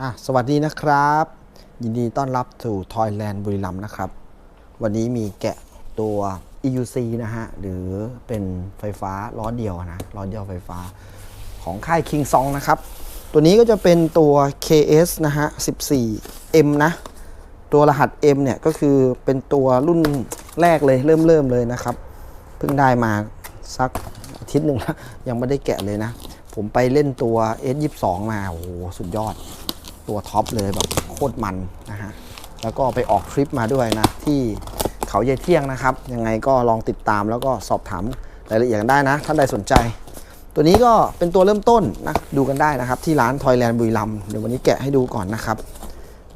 อะสวัสดีนะครับ ยินดีต้อนรับสู่ทอยแลนด์บุรีรัมย์นะครับ วันนี้มีแกะตัว EUC นะฮะ หรือเป็นไฟฟ้าล้อเดียวนะล้อเดียวไฟฟ้าของค่าย King Song นะครับ ตัวนี้ก็จะเป็นตัว KS นะฮะ 14M นะ ตัวรหัส M เนี่ย ก็คือเป็นตัวรุ่นแรกเลยเริ่มเริ่มเลยนะครับ เพิ่งได้มาสักอาทิตย์หนึ่งแล้วยังไม่ได้แกะเลยนะ ผมไปเล่นตัว S22 มา โอ้โห สุดยอด ตัวท็อปเลยแบบโคตรมันนะฮะแล้วก็ไปออกทริปมาด้วยนะ ที่เขาเยายเที่ยงนะครับ ยังไงก็ลองติดตามแล้วก็สอบถามรายละเอียดกันได้นะ ท่านใดสนใจ ตัวนี้ก็เป็นตัวเริ่มต้นนะดูกันได้นะครับ ที่ร้านทอยแลนด์บุรีรัมเดี๋ยววันนี้แกะให้ดูก่อนนะครับ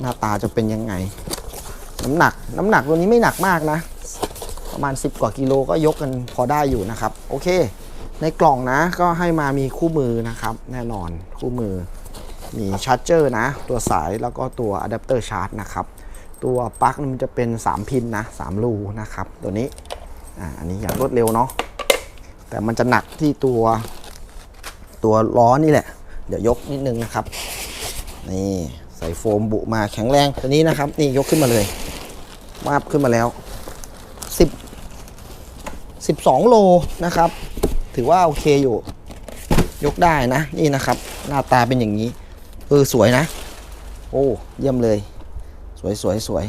หน้าตาจะเป็นยังไง น้ำหนักน้ำหนักตัวนี้ไม่หนักมากนะ ประมาณ 10 กว่ากิโลก็ยกกันพอได้อยู่นะครับ โอเค ในกล่องนะก็ให้มามีคู่มือนะครับ แน่นอนคู่มือ มีชาร์จเจอร์นะ ตัวสายแล้วก็ตัวอะแดปเตอร์ชาร์จนะครับ ตัวปลั๊กมันจะเป็น 3 พินนะ3รูนะครับ ตัวนี้อ่าอันนี้อย่างรวดเร็วเนาะแต่มันจะหนักที่ตัวตัวล้อนี่แหละ เดี๋ยวยกนิดนึงนะครับ นี่ใส่โฟมบุมาแข็งแรงตัวนี้นะครับ นี่ยกขึ้นมาเลยมาบขึ้นมาแล้ว10 12 โลนะครับ ถือว่าโอเคอยู่ ยกได้นะ นี่นะครับ หน้าตาเป็นอย่างนี้ เออสวยนะ โอ้เยี่ยมเลย สวยสวยสวย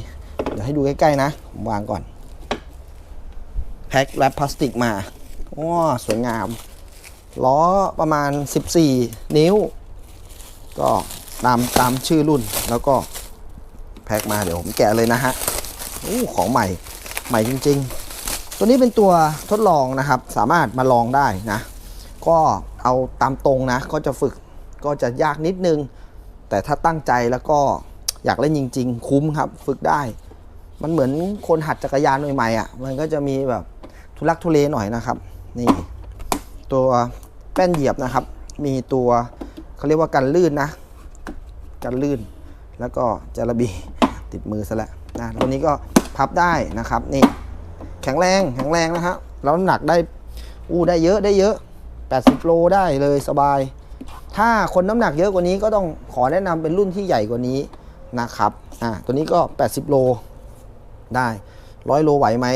เดี๋ยวให้ดูใกล้ๆนะ ผมวางก่อน แพ็คแรปพลาสติกมาว้าสวยงาม ล้อประมาณ 14 นิ้ว ก็ตามตามชื่อรุ่นแล้วก็แพ็คมาเดี๋ยวผมแกะเลยนะฮะโอ้ของใหม่ใหม่จริง ๆ ตัวนี้เป็นตัวทดลองนะครับ สามารถมาลองได้นะ ก็เอาตามตรงนะ ก็จะฝึกก็จะยากนิดนึง แต่ถ้าตั้งใจแล้วก็อยากเล่นจริง ๆ คุ้มครับ ฝึกได้ มันเหมือนคนหัดจักรยานใหม่ๆอะมันก็จะมีแบบทุลักทุเลหน่อยนะครับ นี่ ตัวแป้นเหยียบนะครับ มีตัวเขาเรียกว่ากันลื่นนะกันลื่น แล้วก็จาระบีติดมือซะแล้วนะตัวนี้ก็พับได้นะครับนี่แข็งแรงแข็งแรงนะฮะแล้วน้ำหนักได้อู้ได้เยอะได้เยอะ 80 โลได้เลยสบาย ถ้าคนน้ำหนักเยอะกว่านี้ก็ต้องขอแนะนำเป็นรุ่นที่ใหญ่กว่านี้นะครับ อ่า ตัวนี้ก็ 80 โลได้100โลไหวไหม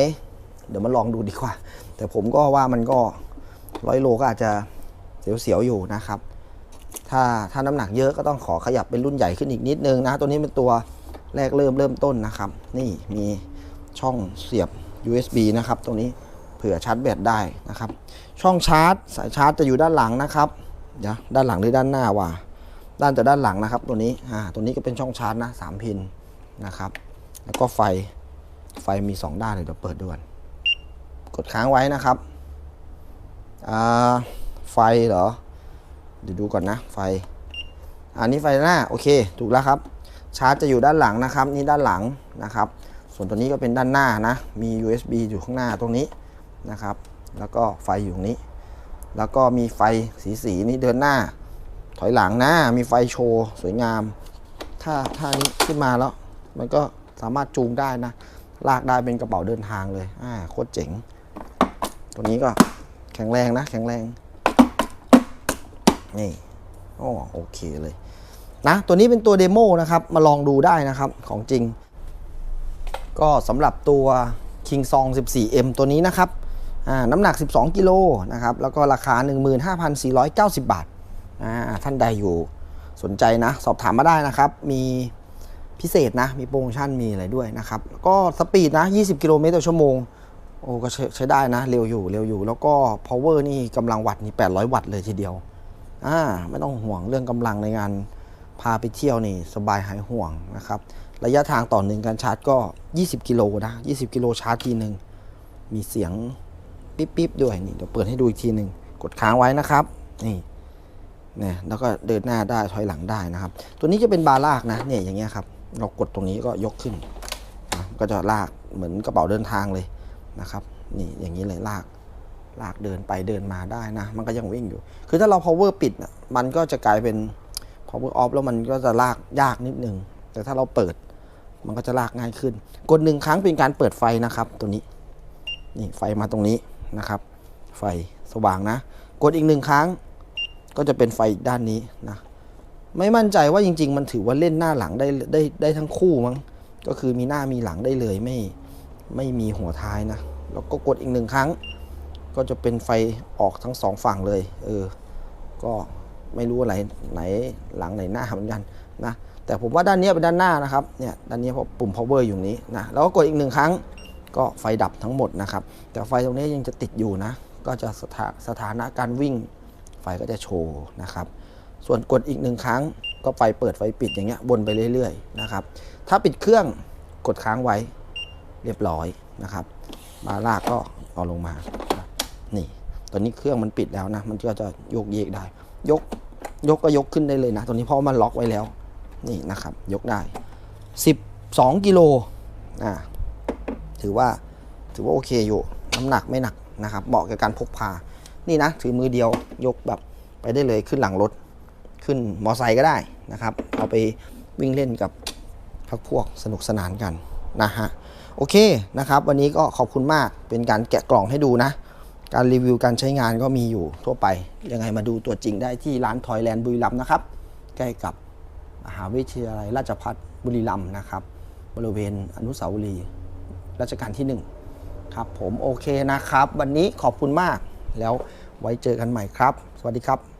เดี๋ยวมาลองดูดีกว่า แต่ผมก็ว่ามันก็100โลก็อาจจะเสียวๆอยู่นะครับ ถ้าถ้าน้ำหนักเยอะก็ต้องขอขยับเป็นรุ่นใหญ่ขึ้นอีกนิดนึงนะ ตัวนี้เป็นตัวแรกเริ่มเริ่มต้นนะครับ นี่มีช่องเสียบ USB นะครับ ตรงนี้เผื่อชาร์จแบตได้นะครับ ช่องชาร์จสายชาร์จจะอยู่ด้านหลังนะครับ เดี๋ยวด้านหลังหรือด้านหน้าวะด้านแต่ด้านหลังนะครับ ตัวนี้อ่าตัวนี้ก็เป็นช่องชาร์จนะสามพินนะครับ แล้วก็ไฟไฟมี 2 ด้านเลยเดี๋ยวเปิดดูก่อนกดค้างไว้นะครับอ่าไฟเหรอเดี๋ยวดูก่อนนะไฟ อันนี้ไฟหน้าโอเค ถูกแล้วครับ ชาร์จจะอยู่ด้านหลังนะครับ นี่ด้านหลังนะครับ ส่วนตัวนี้ก็เป็นด้านหน้านะ มี USB อยู่ข้างหน้าตรงนี้นะครับ แล้วก็ไฟอยู่ตรงนี้ แล้วก็มีไฟสีสีนี่เดินหน้า ถอยหลังนะมีไฟโชว์สวยงาม ถ้าถ้านี้ขึ้นมาแล้ว มันก็สามารถจูงได้นะ ลากได้เป็นกระเป๋าเดินทางเลยอ่าโคตรเจ๋ง ตัวนี้ก็แข็งแรงนะ แข็งแรง นี่โอ้โอเคเลยนะตัวนี้เป็นตัวเดโมนะครับมาลองดูได้นะครับของจริง ก็สำหรับตัว King Song 14M ตัวนี้นะครับ น้ำหนัก 12 กิโลนะครับ แล้วก็ราคา 15,490 บาทอ่าท่านใดอยู่สนใจนะ สอบถามมาได้นะครับ มีพิเศษนะ มีโปรโมชั่น มีอะไรด้วยนะครับ ก็สปีดนะ 20 กิโลเมตรต่อชั่วโมง โอ้ก็ใช้ใช้ได้นะ เร็วอยู่ เร็วอยู่ แล้วก็ power นี่กำลังวัตต์นี่ 800 วัตต์เลยทีเดียว อ่า ไม่ต้องห่วงเรื่องกำลังในงาน พาไปเที่ยวนี่ สบายหายห่วงนะครับ ระยะทางต่อหนึ่งการชาร์จก็ 20 กิโลนะ 20 กิโลชาร์จทีหนึ่งมีเสียง ปิ๊บปิ๊บด้วยนี่เดี๋ยวเปิดให้ดูอีกทีหนึ่งกดค้างไว้นะครับ นี่นี่แล้วก็เดินหน้าได้ถอยหลังได้นะครับ ตัวนี้จะเป็นบาร์ลากนะเนี่ยอย่างเงี้ยครับ เรากดตรงนี้ก็ยกขึ้นนะก็จะลากเหมือนกระเป๋าเดินทางเลยนะครับ นี่อย่างนี้เลยลากลากเดินไปเดินมาได้นะ มันก็ยังวิ่งอยู่ คือถ้าเรา power ปิดนะมันก็จะกลายเป็น power off แล้วมันก็จะลากยากนิดนึง แต่ถ้าเราเปิด มันก็จะลากง่ายขึ้น กดหนึ่งครั้งเป็นการเปิดไฟนะครับ ตัวนี้ นี่ไฟมาตรงนี้ นะครับ ไฟสว่างนะ กดอีกหนึ่งครั้ง ก็จะเป็นไฟด้านนี้นะ ไม่มั่นใจว่าจริง ๆ มันถือว่าเล่นหน้าหลังได้ได้ได้ทั้งคู่มั้ง ก็คือมีหน้ามีหลังได้เลยไม่ไม่มีหัวท้ายนะ แล้วก็กดอีกหนึ่งครั้ง ก็จะเป็นไฟออกทั้งสองฝั่งเลย เออ ก็ไม่รู้อะไรไหนหลังไหนหน้าเหมือนกันนะ แต่ผมว่าด้านนี้เป็นด้านหน้านะครับ เนี่ยด้านนี้เพราะปุ่ม power อยู่นี้นะ แล้วก็กดอีกหนึ่งครั้ง ก็ไฟดับทั้งหมดนะครับ แต่ไฟตรงนี้ยังจะติดอยู่นะ ก็จะสถาสถานะการวิ่ง ไฟก็จะโชว์นะครับ ส่วนกดอีกหนึ่งครั้ง ก็ไฟเปิดไฟปิดอย่างเงี้ยวนไปเรื่อยๆนะครับ ถ้าปิดเครื่องกดค้างไว้เรียบร้อยนะครับมาลากก็เอาลงมา นี่ ตอนนี้เครื่องมันปิดแล้วนะ มันก็จะโยกเยกได้ ยก ยกก็ยกขึ้นได้เลยนะตัวนี้เพราะมันล็อกไว้แล้ว นี่นะครับ ยกได้ 12 กิโล อ่า ถือว่าถือว่าโอเคอยู่น้ำหนักไม่หนักนะครับเหมาะกับการพกพา นี่นะถือมือเดียวยกแบบไปได้เลยขึ้นหลังรถ ขึ้นมอไซค์ก็ได้นะครับ เอาไปวิ่งเล่นกับพักพวกสนุกสนานกันนะฮะโอเคนะครับ วันนี้ก็ขอบคุณมากเป็นการแกะกล่องให้ดูนะ การรีวิวการใช้งานก็มีอยู่ทั่วไป ยังไงมาดูตัวจริงได้ที่ร้านทอยแลนด์บุรีรัมย์นะครับใกล้กับมหาวิทยาลัยราชภัฏบุรีรัมย์นะครับ บริเวณอนุสาวรีย์ รัชกาลที่ 1 ครับผมโอเคนะครับ วันนี้ขอบคุณมากแล้วไว้เจอกันใหม่ครับ สวัสดีครับ